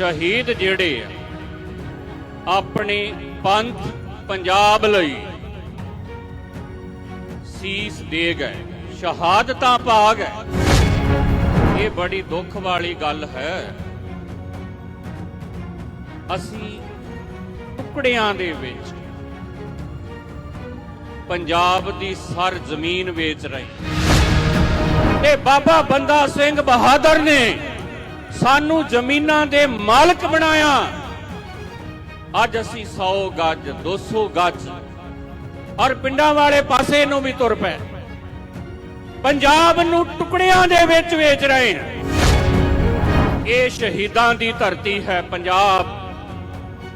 ਸ਼ਹੀਦ ਜਿਹੜੇ ਆ, ਆਪਣੇ ਪੰਥ ਪੰਜਾਬ ਲਈ ਸੀਸ ਦੇ ਗਏ, ਸ਼ਹਾਦਤਾਂ ਪਾ ਗਏ। ਇਹ ਬੜੀ ਦੁੱਖ ਵਾਲੀ ਗੱਲ ਹੈ। ਅਸੀਂ ਟੁਕੜਿਆਂ ਦੇ ਵਿੱਚ ਪੰਜਾਬ ਦੀ ਸਰ ਜ਼ਮੀਨ ਵੇਚ ਰਹੇ ਤੇ ਬਾਬਾ ਬੰਦਾ ਸਿੰਘ ਬਹਾਦਰ ਨੇ ਸਾਨੂੰ ਜ਼ਮੀਨਾਂ ਦੇ ਮਾਲਕ ਬਣਾਇਆ। ਅੱਜ ਅਸੀਂ 100 ਗੱਜ 200 ਗੱਜ ਔਰ ਪਿੰਡਾਂ ਵਾਲੇ ਪਾਸੇ ਨੂੰ ਵੀ ਤੁਰ ਪਏ। ਪੰਜਾਬ ਨੂੰ ਟੁਕੜਿਆਂ ਦੇ ਵਿੱਚ ਵੇਚ ਰਹੇ ਹਾਂ ਇਹ ਸ਼ਹੀਦਾਂ ਦੀ ਧਰਤੀ ਹੈ ਪੰਜਾਬ।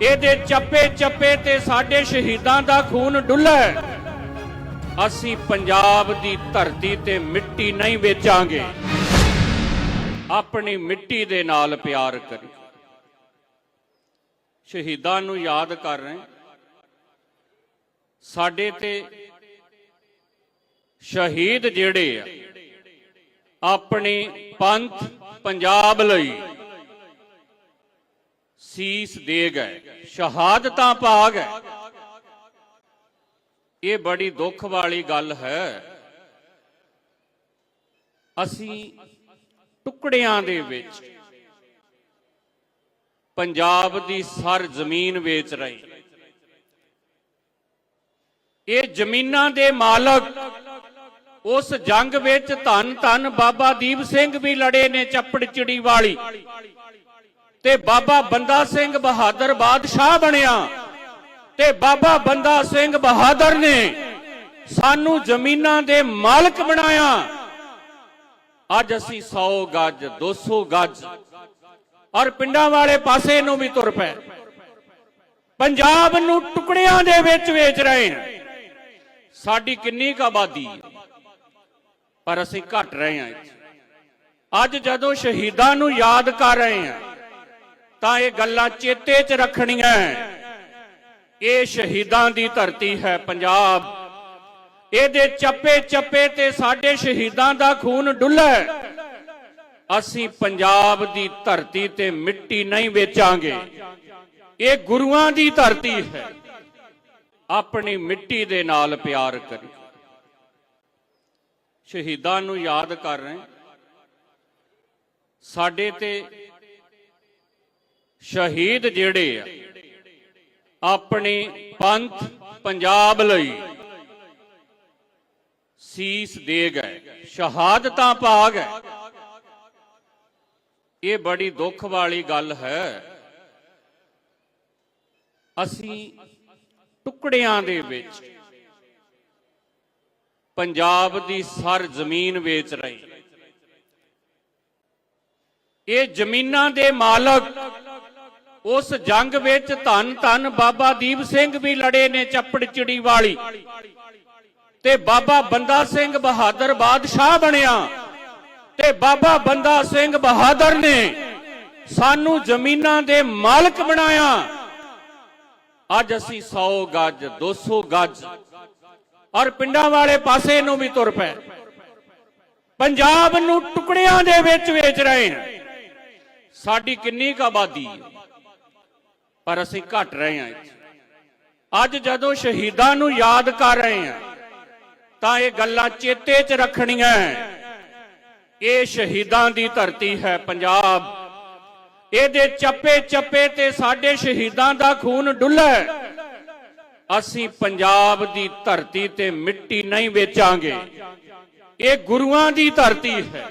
ਇਹਦੇ ਚੱਪੇ ਚੱਪੇ ਤੇ ਸਾਡੇ ਸ਼ਹੀਦਾਂ ਦਾ ਖੂਨ ਡੁੱਲਾ ਅਸੀਂ ਪੰਜਾਬ ਦੀ ਧਰਤੀ ਤੇ ਮਿੱਟੀ ਨਹੀਂ ਵੇਚਾਂਗੇ। ਆਪਣੀ ਮਿੱਟੀ ਦੇ ਨਾਲ ਪਿਆਰ ਕਰੀ। ਸ਼ਹੀਦਾਂ ਨੂੰ ਯਾਦ ਕਰ ਰਹੇ ਸਾਡੇ ਤੇ ਸ਼ਹੀਦ ਜਿਹੜੇ ਆ, ਆਪਣੇ ਪੰਥ ਪੰਜਾਬ ਲਈ ਸੀਸ ਦੇ ਗਏ, ਸ਼ਹਾਦਤਾਂ ਪਾ ਗਏ। ਇਹ ਬੜੀ ਦੁੱਖ ਵਾਲੀ ਗੱਲ ਹੈ। ਅਸੀਂ ਟੁਕੜਿਆਂ ਦੇ ਵਿੱਚ। ਪੰਜਾਬ ਦੀ ਸਰ ਜ਼ਮੀਨ ਵੇਚ ਰਹੀ। ਇਹ ਜ਼ਮੀਨਾਂ ਦੇ ਮਾਲਕ ਉਸ ਜੰਗ ਵਿੱਚ ਧੰਨ ਧੰਨ ਬਾਬਾ ਦੀਪ ਸਿੰਘ ਵੀ ਲੜੇ ਨੇ ਚੱਪੜ ਚਿੜੀ ਵਾਲੀ। ਤੇ ਬਾਬਾ ਬੰਦਾ ਸਿੰਘ ਬਹਾਦਰ ਬਾਦਸ਼ਾਹ ਬਣਿਆ। ਤੇ ਬਾਬਾ ਬੰਦਾ ਸਿੰਘ ਬਹਾਦਰ ਨੇ ਸਾਨੂੰ ਜ਼ਮੀਨਾਂ ਦੇ ਮਾਲਕ ਬਣਾਇਆ। ਅੱਜ ਅਸੀਂ 100 ਗੱਜ 200 ਗੱਜ। ਔਰ ਪਿੰਡਾਂ ਵਾਲੇ ਪਾਸੇ ਨੂੰ ਵੀ ਤੁਰ ਪਏ। ਪੰਜਾਬ ਨੂੰ ਟੁਕੜਿਆਂ ਦੇ ਵਿੱਚ ਵੇਚ ਰਹੇ ਹਾਂ ਸਾਡੀ ਕਿੰਨੀ ਕੁ ਆਬਾਦੀ ਪਰ ਅਸੀਂ ਘਟ ਰਹੇ ਹਾਂ ਅੱਜ ਜਦੋਂ ਸ਼ਹੀਦਾਂ ਨੂੰ ਯਾਦ ਕਰ ਰਹੇ ਹਾਂ, ਤਾਂ ਇਹ ਗੱਲਾਂ ਚੇਤੇ 'ਚ ਰੱਖਣੀਆਂ ਇਹ ਸ਼ਹੀਦਾਂ ਦੀ ਧਰਤੀ ਹੈ ਪੰਜਾਬ। ਇਹਦੇ ਚੱਪੇ ਚੱਪੇ ਤੇ ਸਾਡੇ ਸ਼ਹੀਦਾਂ ਦਾ ਖੂਨ ਡੁੱਲਾ ਅਸੀਂ ਪੰਜਾਬ ਦੀ ਧਰਤੀ ਤੇ ਮਿੱਟੀ ਨਹੀਂ ਵੇਚਾਂਗੇ। ਇਹ ਗੁਰੂਆਂ ਦੀ ਧਰਤੀ ਹੈ। ਆਪਣੀ ਮਿੱਟੀ ਦੇ ਨਾਲ ਪਿਆਰ ਕਰੀ ਸ਼ਹੀਦਾਂ ਨੂੰ ਯਾਦ ਕਰ ਰਹੇ ਸਾਡੇ ਤੇ ਸ਼ਹੀਦ ਜਿਹੜੇ ਆ, ਆਪਣੇ ਪੰਥ ਪੰਜਾਬ ਲਈ ਸੀਸ ਦੇ ਗਏ, ਸ਼ਹਾਦਤਾਂ ਪਾ ਗਏ। ਇਹ ਬੜੀ ਦੁੱਖ ਵਾਲੀ ਗੱਲ ਹੈ। ਅਸੀਂ ਟੁਕੜਿਆਂ ਦੇ ਵਿੱਚ ਪੰਜਾਬ ਦੀ ਸਰ ਜ਼ਮੀਨ ਵੇਚ ਰਹੇ ਇਹ ਜ਼ਮੀਨਾਂ ਦੇ ਮਾਲਕ ਉਸ ਜੰਗ ਵਿੱਚ ਧੰਨ ਧੰਨ ਬਾਬਾ ਦੀਪ ਸਿੰਘ ਵੀ ਲੜੇ ਨੇ ਚੱਪੜ ਚਿੜੀ ਵਾਲੀ। ਤੇ ਬਾਬਾ ਬੰਦਾ ਸਿੰਘ ਬਹਾਦਰ ਬਾਦਸ਼ਾਹ ਬਣਿਆ। ਤੇ ਬਾਬਾ ਬੰਦਾ ਸਿੰਘ ਬਹਾਦਰ ਨੇ ਸਾਨੂੰ ਜ਼ਮੀਨਾਂ ਦੇ ਮਾਲਕ ਬਣਾਇਆ। ਅੱਜ ਅਸੀਂ 100 ਗੱਜ 200 ਗੱਜ ਔਰ ਪਿੰਡਾਂ ਵਾਲੇ ਪਾਸੇ ਨੂੰ ਵੀ ਤੁਰ ਪਏ। ਪੰਜਾਬ ਨੂੰ ਟੁਕੜਿਆਂ ਦੇ ਵਿੱਚ ਵੇਚ ਰਹੇ ਹਾਂ। ਸਾਡੀ ਕਿੰਨੀ ਕੁ ਆਬਾਦੀ ਪਰ ਅਸੀਂ ਘਟ ਰਹੇ ਹਾਂ ਅੱਜ ਜਦੋਂ ਸ਼ਹੀਦਾਂ ਨੂੰ ਯਾਦ ਕਰ ਰਹੇ ਹਾਂ ਤਾਂ ਇਹ ਗੱਲਾਂ ਚੇਤੇ 'ਚ ਰੱਖਣੀਆਂ ਇਹ ਸ਼ਹੀਦਾਂ ਦੀ ਧਰਤੀ ਹੈ ਪੰਜਾਬ। ਇਹਦੇ ਚੱਪੇ ਚੱਪੇ ਤੇ ਸਾਡੇ ਸ਼ਹੀਦਾਂ ਦਾ ਖੂਨ ਡੁੱਲਾ ਅਸੀਂ ਪੰਜਾਬ ਦੀ ਧਰਤੀ ਤੇ ਮਿੱਟੀ ਨਹੀਂ ਵੇਚਾਂਗੇ। ਇਹ ਗੁਰੂਆਂ ਦੀ ਧਰਤੀ ਹੈ।